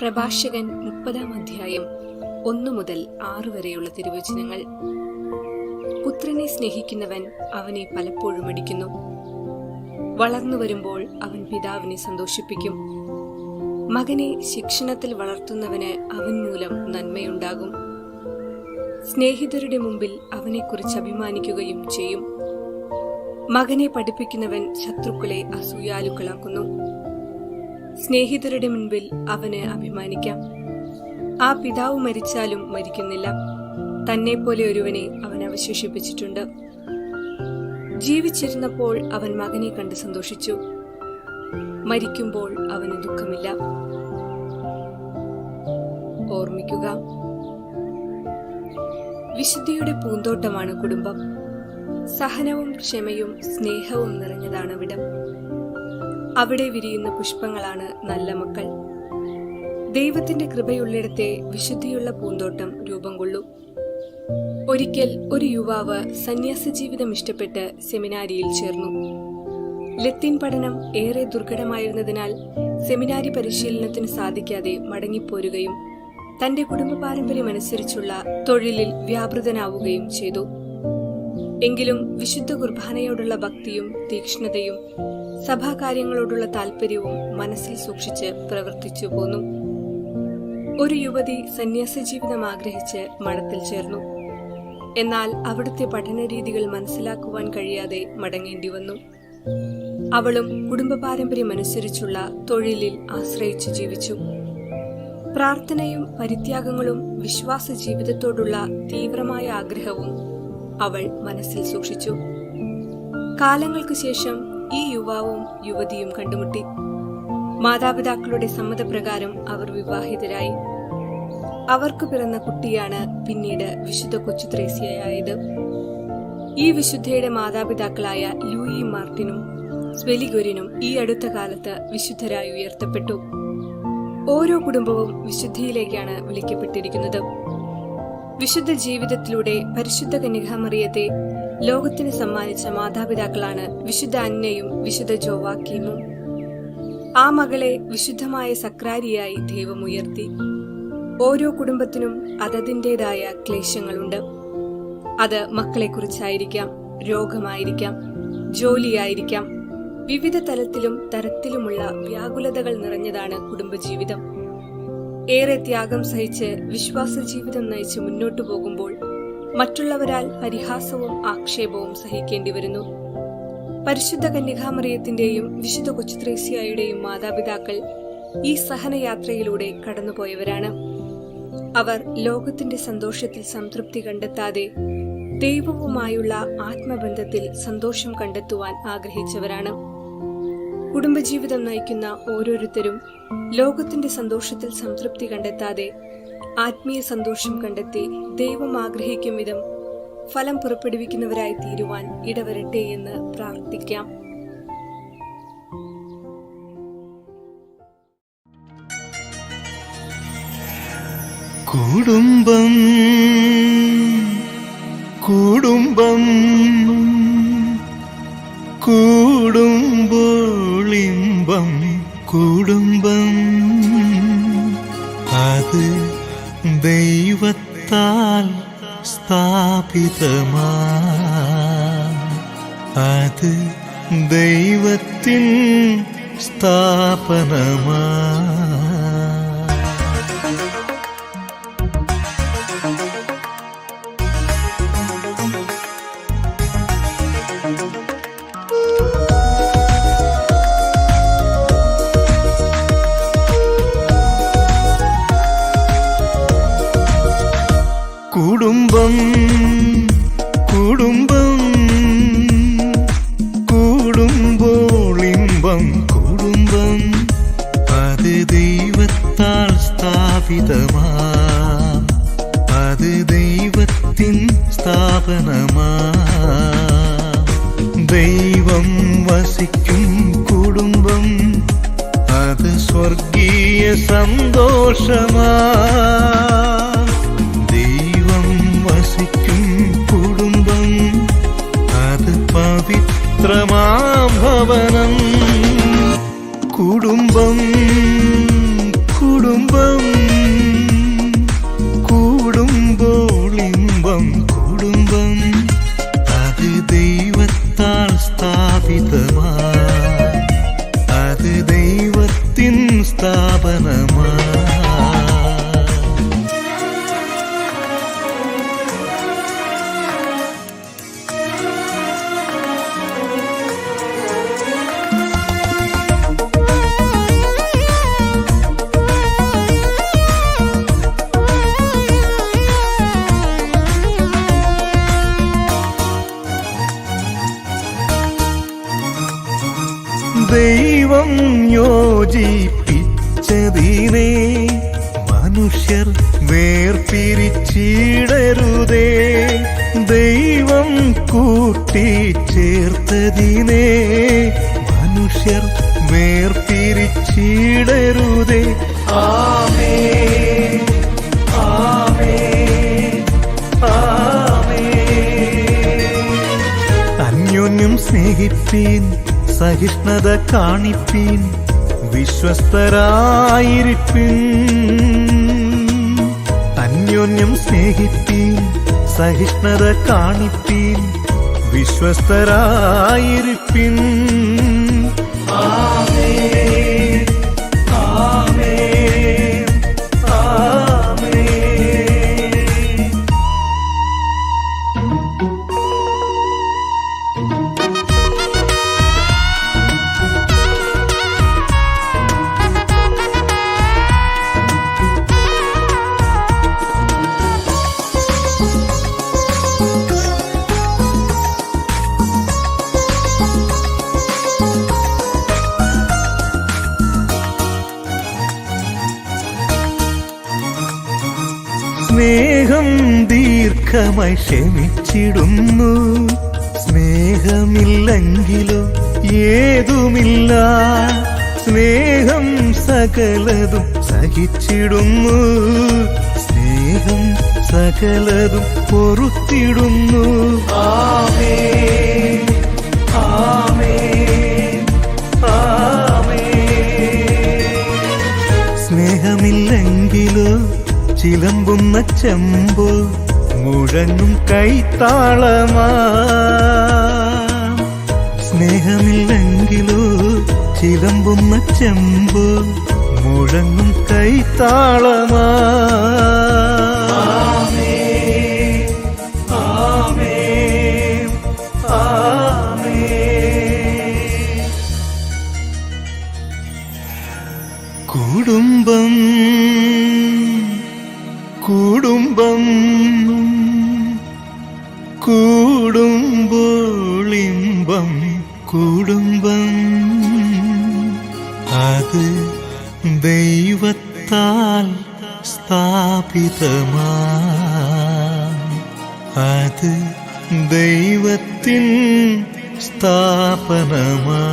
പ്രഭാഷകൻ മുപ്പതാം അധ്യായം ഒന്നു മുതൽ ആറു വരെയുള്ള തിരുവചനങ്ങൾ. പുത്രനെ സ്നേഹിക്കുന്നവൻ അവനെ പലപ്പോഴും അടിക്കുന്നു. വളർന്നു വരുമ്പോൾ അവൻ പിതാവിനെ സന്തോഷിപ്പിക്കും. മകനെ ശിക്ഷണത്തിൽ വളർത്തുന്നവന് അവൻ മൂലം നന്മയുണ്ടാകും. സ്നേഹിതരുടെ മുമ്പിൽ അവനെക്കുറിച്ച് അഭിമാനിക്കുകയും ചെയ്യും. മകനെ പഠിപ്പിക്കുന്നവൻ ശത്രുക്കളെ അസൂയാലുക്കളാക്കുന്നു. സ്നേഹിതരുടെ മുൻപിൽ അവന് അഭിമാനിക്കാം. ആ പിതാവ് മരിച്ചാലും മരിക്കുന്നില്ല. തന്നെ പോലെ ഒരുവനെ അവൻ അവശേഷിപ്പിച്ചിട്ടുണ്ട്. ജീവിച്ചിരുന്നപ്പോൾ അവൻ മകനെ കണ്ട് സന്തോഷിച്ചു. മരിക്കുമ്പോൾ അവന് ദുഃഖമില്ല. ഓർമ്മിക്കുക. വിശുദ്ധിയുടെ പൂന്തോട്ടമാണ് കുടുംബം. സഹനവും ക്ഷമയും സ്നേഹവും നിറഞ്ഞതാണ് അവിടം അവിടെ വിരിയുന്ന പുഷ്പങ്ങളാണ് നല്ല മക്കൾ. ദൈവത്തിന്റെ കൃപയുള്ളിടത്തെ വിശുദ്ധിയുള്ള പൂന്തോട്ടം രൂപം കൊള്ളൂ. ഒരിക്കൽ ഒരു യുവാവ് സന്യാസ ജീവിതം ഇഷ്ടപ്പെട്ട് സെമിനാരിയിൽ ചേർന്നു. ലത്തീൻ പഠനം ഏറെ ദുർഘടമായിരുന്നതിനാൽ സെമിനാരി പരിശീലനത്തിന് സാധിക്കാതെ മടങ്ങിപ്പോരുകയും തന്റെ കുടുംബ പാരമ്പര്യമനുസരിച്ചുള്ള തൊഴിലിൽ വ്യാപൃതനാവുകയും ചെയ്തു. എങ്കിലും വിശുദ്ധ കുർബാനയോടുള്ള ഭക്തിയും തീക്ഷ്ണതയും സഭാകാര്യങ്ങളോടുള്ള താല്പര്യവും മനസ്സിൽ സൂക്ഷിച്ച് പ്രവർത്തിച്ചു പോന്നു. ഒരു യുവതി സന്യാസ ജീവിതം ആഗ്രഹിച്ച് മഠത്തിൽ ചേർന്നു. എന്നാൽ അവിടുത്തെ പഠന രീതികൾ മനസ്സിലാക്കുവാൻ കഴിയാതെ മടങ്ങേണ്ടി വന്നു. അവളും കുടുംബ പാരമ്പര്യം അനുസരിച്ചുള്ള തൊഴിലിൽ ആശ്രയിച്ചു ജീവിച്ചു. പ്രാർത്ഥനയും പരിത്യാഗങ്ങളും വിശ്വാസ ജീവിതത്തോടുള്ള തീവ്രമായ ആഗ്രഹവും അവൾ മനസ്സിൽ സൂക്ഷിച്ചു. കാലങ്ങൾക്ക് ശേഷം ഈ യുവാവും യുവതിയും കണ്ടുമുട്ടി. മാതാപിതാക്കളുടെ സമ്മതപ്രകാരം അവർ വിവാഹിതരായി. അവർക്ക് പിറന്ന കുട്ടിയാണ് പിന്നീട് വിശുദ്ധ കൊച്ചു ത്രേസ്യയായത്. ഈ വിശുദ്ധയുടെ മാതാപിതാക്കളായ ലൂയി മാർട്ടിനും സ്വെലിഗൊരിനും ഈ അടുത്ത കാലത്ത് വിശുദ്ധരായി ഉയർത്തപ്പെട്ടു. ഓരോ കുടുംബവും വിശുദ്ധിയിലേക്കാണ് വിളിക്കപ്പെട്ടിരിക്കുന്നത്. വിശുദ്ധ ജീവിതത്തിലൂടെ പരിശുദ്ധ കന്യകാമറിയത്തെ ലോകത്തിന് സമ്മാനിച്ച മാതാപിതാക്കളാണ് വിശുദ്ധ അന്നയും വിശുദ്ധ ജോവാക്കീമും ആ മകളെ വിശുദ്ധമായ സക്രാരിയായി ദൈവം ഉയർത്തി ഓരോ കുടുംബത്തിനും അതതിന്റെതായ ക്ലേശങ്ങളുണ്ട്. അത് മക്കളെക്കുറിച്ചായിരിക്കാം രോഗമായിരിക്കാം ജോലിയായിരിക്കാം വിവിധ തലത്തിലും തരത്തിലുമുള്ള വ്യാകുലതകൾ നിറഞ്ഞതാണ് കുടുംബജീവിതം. ഏറെ ത്യാഗം സഹിച്ച് വിശ്വാസ ജീവിതം നയിച്ച് മുന്നോട്ടു പോകുമ്പോൾ മറ്റുള്ളവരാൽ പരിഹാസവും ആക്ഷേപവും സഹിക്കേണ്ടി വരുന്നു പരിശുദ്ധ കന്യകാമറിയത്തിന്റെയും വിശുദ്ധ കൊച്ചുത്രേസ്യായുടെയും മാതാപിതാക്കൾ ഈ സഹനയാത്രയിലൂടെ കടന്നുപോയവരാണ്. അവർ ലോകത്തിന്റെ സന്തോഷത്തിൽ സംതൃപ്തി കണ്ടെത്താതെ ദൈവവുമായുള്ള ആത്മബന്ധത്തിൽ സന്തോഷം കണ്ടെത്തുവാൻ ആഗ്രഹിച്ചവരാണ്. കുടുംബജീവിതം നയിക്കുന്ന ഓരോരുത്തരും ലോകത്തിന്റെ സന്തോഷത്തിൽ സംതൃപ്തി കണ്ടെത്താതെ ആത്മീയ സന്തോഷം കണ്ടെത്തി ദൈവം ആഗ്രഹിക്കും വിധം ഫലം പുറപ്പെടുവിക്കുന്നവരായി തീരുവാൻ ഇടവരട്ടെ എന്ന് പ്രാർത്ഥിക്കാം. കുടുംബം കുടുംബം കൂടുമ്പോളിമ്പം കുടുംബം. അത് ദൈവത്താൽ സ്ഥാപിതമാ. അത് ദൈവത്തിൻ സ്ഥാപനമാ. കുടുംബം കുടുംബം കൂടുമ്പോൾ കുടുംബം. അത് ദൈവത്താൽ സ്ഥാപിതമാ. അത് ദൈവത്തിൻ സ്ഥാപനമാ. ദൈവം വസിക്കും കുടുംബം അത് സ്വർഗീയ സന്തോഷമാ. ദൈവം യോജിപ്പിച്ചതിനെ മനുഷ്യർ വേർപിരിച്ചിടരുതേ. ദൈവം കൂട്ടിച്ചേർത്തതിനെ മനുഷ്യർ വേർപിരിച്ചിടരുതേ. ആമേ ആമേ ആമേ സ്നേഹിപ്പീൻ സഹിഷ്ണുത കാണിപ്പീൻ വിശ്വസ്തരായിരിപ്പിൻ. അന്യോന്യം സ്നേഹിപ്പീൻ സഹിഷ്ണുത കാണിപ്പീൻ വിശ്വസ്തരായിരിപ്പിൻ. ആമേ ദീർഘമായി ക്ഷമിച്ചിടുന്നു. സ്നേഹമില്ലെങ്കിലോ ഏതുമില്ല. സ്നേഹം സകലതും സഹിച്ചിടുന്നു. സ്നേഹം സകലതും പൊറുത്തിടുന്നു. ആമേ ആമേ ആമേ സ്നേഹമില്ലെങ്കിലോ ചിലമ്പുന്ന ചെമ്പോ മുഴങ്ങും കൈത്താളമാ. സ്നേഹമില്ലെങ്കിലോ ചിലമ്പുന്ന ചെമ്പ് മുഴങ്ങും കൈത്താളമാ. കുടുംബം കുടുംബം കൂടുമ്പോളിമ്പം കുടുംബം അത് ദൈവത്താൽ സ്ഥാപിതമാ. അത് ദൈവത്തിൻ സ്ഥാപനമാ.